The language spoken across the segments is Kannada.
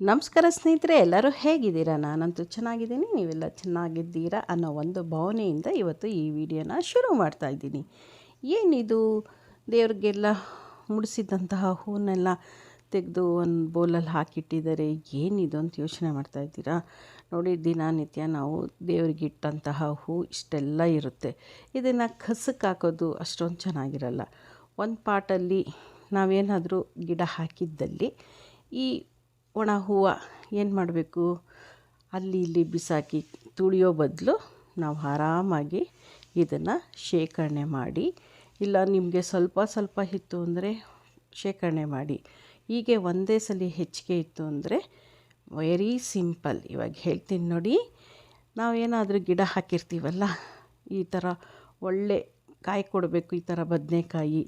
ನಮಸ್ಕಾರ ಸ್ನೇಹಿತರೆ, ಎಲ್ಲರೂ ಹೇಗಿದ್ದೀರಾ? ನಾನಂತೂ ಚೆನ್ನಾಗಿದ್ದೀನಿ, ನೀವೆಲ್ಲ ಚೆನ್ನಾಗಿದ್ದೀರಾ ಅನ್ನೋ ಒಂದು ಭಾವನೆಯಿಂದ ಇವತ್ತು ಈ ವಿಡಿಯೋನ ಶುರು ಮಾಡ್ತಾ ಇದ್ದೀನಿ. ಏನಿದು? ದೇವ್ರಿಗೆಲ್ಲ ಮುಡಿಸಿದಂತಹ ಹೂವನ್ನೆಲ್ಲ ತೆಗೆದು ಒಂದು ಬೌಲಲ್ಲಿ ಹಾಕಿಟ್ಟಿದ್ದಾರೆ. ಏನಿದು ಅಂತ ಯೋಚನೆ ಮಾಡ್ತಾ ಇದ್ದೀರಾ? ನೋಡಿ, ದಿನನಿತ್ಯ ನಾವು ದೇವ್ರಿಗೆ ಇಟ್ಟಂತಹ ಹೂ ಇಷ್ಟೆಲ್ಲ ಇರುತ್ತೆ. ಇದನ್ನು ಕಸಕ್ಕೆ ಹಾಕೋದು ಅಷ್ಟೊಂದು ಚೆನ್ನಾಗಿರಲ್ಲ. ಒಂದು ಪಾಟಲ್ಲಿ ನಾವೇನಾದರೂ ಗಿಡ ಹಾಕಿದ್ದಲ್ಲಿ ಈ ಒಣ ಹೂವು ಏನು ಮಾಡಬೇಕು? ಅಲ್ಲಿ ಇಲ್ಲಿ ಬಿಸಾಕಿ ತುಳಿಯೋ ಬದಲು ನಾವು ಆರಾಮಾಗಿ ಇದನ್ನು ಶೇಖರಣೆ ಮಾಡಿ, ಇಲ್ಲ ನಿಮಗೆ ಸ್ವಲ್ಪ ಸ್ವಲ್ಪ ಇತ್ತು ಅಂದರೆ ಶೇಖರಣೆ ಮಾಡಿ. ಹೀಗೆ ಒಂದೇ ಸಲ ಹೆಚ್ಚಿಗೆ ಇತ್ತು ಅಂದರೆ ವೆರಿ ಸಿಂಪಲ್. ಇವಾಗ ಹೇಳ್ತೀನಿ ನೋಡಿ ನಾವೇನಾದರೂ ಗಿಡ ಹಾಕಿರ್ತೀವಲ್ಲ, ಈ ಥರ ಒಳ್ಳೆ ಕಾಯಿ ಕೊಡಬೇಕು, ಈ ಥರ ಬದನೆಕಾಯಿ,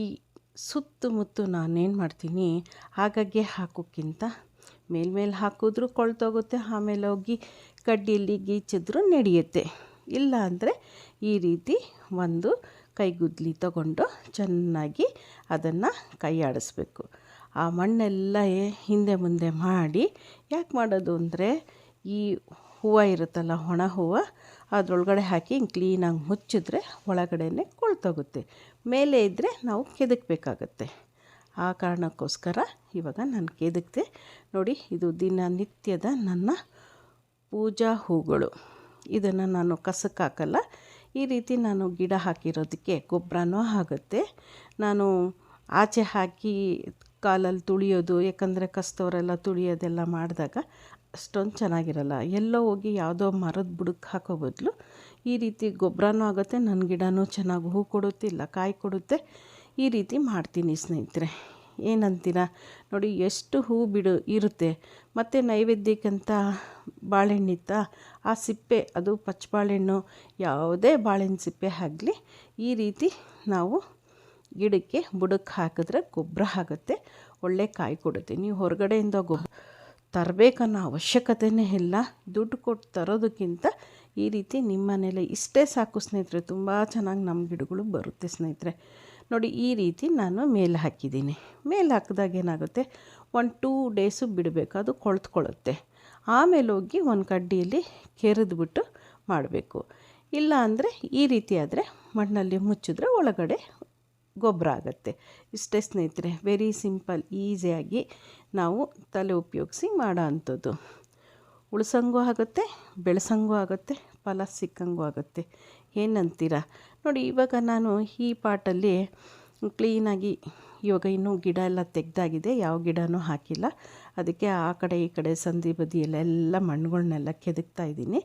ಈ ಸುತ್ತಮುತ್ತ ನಾನೇನು ಮಾಡ್ತೀನಿ ಆಗಾಗ್ಗೆ ಹಾಕೋಕ್ಕಿಂತ ಮೇಲ್ಮೇಲೆ ಹಾಕಿದ್ರೂ ಕೊಳ್ತೋಗುತ್ತೆ, ಆಮೇಲೆ ಹೋಗಿ ಕಡ್ಡಿಯಲ್ಲಿ ಗೀಚಿದ್ರೂ ನಡೆಯುತ್ತೆ. ಇಲ್ಲ ಅಂದರೆ ಈ ರೀತಿ ಒಂದು ಕೈಗುದ್ಲಿ ತಗೊಂಡು ಚೆನ್ನಾಗಿ ಅದನ್ನು ಕೈ ಆಡಿಸ್ಬೇಕು. ಆ ಮಣ್ಣೆಲ್ಲ ಹಿಂದೆ ಮುಂದೆ ಮಾಡಿ ಯಾಕೆ ಮಾಡೋದು ಅಂದರೆ ಈ ಹೂವು ಇರುತ್ತಲ್ಲ ಒಣ ಹೂವು, ಅದರೊಳಗಡೆ ಹಾಕಿ ಹಿಂಗೆ ಕ್ಲೀನಾಗಿ ಮುಚ್ಚಿದ್ರೆ ಒಳಗಡೆನೆ ಕೊಳ್ತೋಗುತ್ತೆ. ಮೇಲೆ ಇದ್ದರೆ ನಾವು ಕೆದಕಬೇಕಾಗತ್ತೆ. ಆ ಕಾರಣಕ್ಕೋಸ್ಕರ ಇವಾಗ ನಾನು ಕೆದಕ್ತೆ. ನೋಡಿ, ಇದು ದಿನನಿತ್ಯದ ನನ್ನ ಪೂಜಾ ಹೂಗಳು. ಇದನ್ನು ನಾನು ಕಸಕ್ಕೆ ಹಾಕಲ್ಲ. ಈ ರೀತಿ ನಾನು ಗಿಡ ಹಾಕಿರೋದಕ್ಕೆ ಗೊಬ್ಬರನೂ ಆಗುತ್ತೆ. ನಾನು ಆಚೆ ಹಾಕಿ ಕಾಲಲ್ಲಿ ತುಳಿಯೋದು, ಯಾಕಂದರೆ ಕಸ್ತವರೆಲ್ಲ ತುಳಿಯೋದೆಲ್ಲ ಮಾಡಿದಾಗ ಅಷ್ಟೊಂದು ಚೆನ್ನಾಗಿರಲ್ಲ. ಎಲ್ಲೋ ಹೋಗಿ ಯಾವುದೋ ಮರದ ಬುಡಕ್ಕೆ ಹಾಕೋ ಬದಲು ಈ ರೀತಿ ಗೊಬ್ಬರನೂ ಆಗುತ್ತೆ ನನ್ನ ಗಿಡನೂ ಚೆನ್ನಾಗಿ ಹೂ ಕೊಡುತ್ತೆ, ಇಲ್ಲ ಕಾಯಿ ಕೊಡುತ್ತೆ, ಈ ರೀತಿ ಮಾಡ್ತೀನಿ ಸ್ನೇಹಿತರೆ. ಏನಂತೀರ? ನೋಡಿ, ಎಷ್ಟು ಹೂ ಬಿಡು ಇರುತ್ತೆ. ಮತ್ತು ನೈವೇದ್ಯಕ್ಕಂತ ಬಾಳೆಹಣ್ಣಿತ್ತ ಆ ಸಿಪ್ಪೆ, ಅದು ಪಚ್ಚ ಬಾಳೆಹಣ್ಣು ಯಾವುದೇ ಬಾಳೆಹಣ್ಣು ಸಿಪ್ಪೆ ಆಗಲಿ ಈ ರೀತಿ ನಾವು ಗಿಡಕ್ಕೆ ಬುಡಕ್ಕೆ ಹಾಕಿದ್ರೆ ಗೊಬ್ಬರ ಆಗುತ್ತೆ, ಒಳ್ಳೆ ಕಾಯಿ ಕೊಡುತ್ತೆ. ನೀವು ಹೊರಗಡೆಯಿಂದ ಗೊಬ್ಬರ ತರಬೇಕನ್ನೋ ಅವಶ್ಯಕತೆಯೇ ಇಲ್ಲ. ದುಡ್ಡು ಕೊಟ್ಟು ತರೋದಕ್ಕಿಂತ ಈ ರೀತಿ ನಿಮ್ಮ ಮನೇಲೆ ಇಷ್ಟೇ ಸಾಕು ಸ್ನೇಹಿತರೆ, ತುಂಬ ಚೆನ್ನಾಗಿ ನಮ್ಮ ಗಿಡಗಳು ಬರುತ್ತೆ ಸ್ನೇಹಿತರೆ. ನೋಡಿ, ಈ ರೀತಿ ನಾನು ಮೇಲೆ ಹಾಕಿದ್ದೀನಿ. ಮೇಲೆ ಹಾಕಿದಾಗ ಏನಾಗುತ್ತೆ? ಒಂದು ಟೂ ಡೇಸು ಬಿಡಬೇಕು, ಅದು ಕೊಳ್ತ್ಕೊಳ್ಳುತ್ತೆ. ಆಮೇಲೆ ಹೋಗಿ ಒಂದು ಕಡ್ಡಿಯಲ್ಲಿ ಕೆರೆದ್ಬಿಟ್ಟು ಮಾಡಬೇಕು. ಇಲ್ಲ ಅಂದರೆ ಈ ರೀತಿ ಆದರೆ ಮಣ್ಣಲ್ಲಿ ಮುಚ್ಚಿದ್ರೆ ಒಳಗಡೆ ಗೊಬ್ಬರ ಆಗುತ್ತೆ. ಇಷ್ಟೇ ಸ್ನೇಹಿತರೆ ವೆರಿ ಸಿಂಪಲ್ ಈಸಿಯಾಗಿ ನಾವು ತಲೆ ಉಪಯೋಗಿಸಿ ಮಾಡೋ ಅಂಥದ್ದು. ಉಳ್ಸಂಗೂ ಆಗುತ್ತೆ, ಬೆಳೆಸಂಗೂ ಆಗುತ್ತೆ, ಫಲ ಸಿಕ್ಕಂಗೂ ಆಗುತ್ತೆ. ಏನಂತೀರ? ನೋಡಿ, ಇವಾಗ ನಾನು ಈ ಪಾಟಲ್ಲಿ ಕ್ಲೀನಾಗಿ ಇವಾಗ ಇನ್ನೂ ಗಿಡ ಎಲ್ಲ ತೆಗ್ದಾಗಿದೆ, ಯಾವ ಗಿಡನೂ ಹಾಕಿಲ್ಲ. ಅದಕ್ಕೆ ಆ ಕಡೆ ಈ ಕಡೆ ಸಂಧಿ ಸಂದಿ ಬದಿಯಲ್ಲೆಲ್ಲ ಮಣ್ಣುಗಳನ್ನೆಲ್ಲ ಕೆದಕ್ತಾ ಇದ್ದೀನಿ.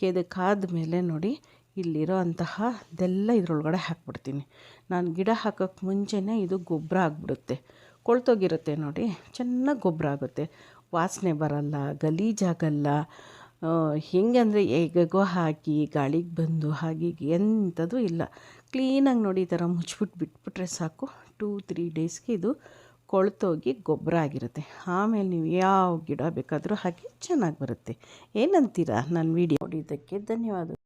ಕೆದಕಾದ ಮೇಲೆ ನೋಡಿ, ಇಲ್ಲಿರೋ ಅಂತಹ ಇದೆಲ್ಲ ಇದರೊಳಗಡೆ ಹಾಕ್ಬಿಡ್ತೀನಿ. ನಾನು ಗಿಡ ಹಾಕೋಕ್ಕೆ ಮುಂಚೆನೇ ಇದು ಗೊಬ್ಬರ ಆಗಿಬಿಡುತ್ತೆ. ಕೊಳ್ತೋಗಿರುತ್ತೆ ನೋಡಿ. ಚೆನ್ನಾಗಿ ಗೊಬ್ಬರ ಆಗುತ್ತೆ. ವಾಸನೆ ಬರಲ್ಲ ಗಲೀಜಾಗಲ್ಲ ಹೆಂಗೆ ಅಂದರೆ ಹೇಗೋ ಹಾಕಿ ಗಾಳಿಗೆ ಬಂದು ಹಾಗೆ ಎಂಥದ್ದು ಇಲ್ಲ. ಕ್ಲೀನಾಗಿ ನೋಡಿ ಈ ಥರ ಮುಚ್ಚಿಬಿಟ್ಟು ಬಿಟ್ಬಿಟ್ರೆ ಸಾಕು. ಟೂ ತ್ರೀ ಡೇಸ್ಗೆ ಇದು ಕೊಳ್ತೋಗಿ ಗೊಬ್ಬರ ಆಗಿರುತ್ತೆ. ಆಮೇಲೆ ನೀವು ಯಾವ ಗಿಡ ಬೇಕಾದರೂ ಹಾಕಿ ಚೆನ್ನಾಗಿ ಬರುತ್ತೆ. ಏನಂತೀರಾ ನನ್ನ ವೀಡಿಯೋ ನೋಡಿದ್ದಕ್ಕೆ? ಧನ್ಯವಾದ.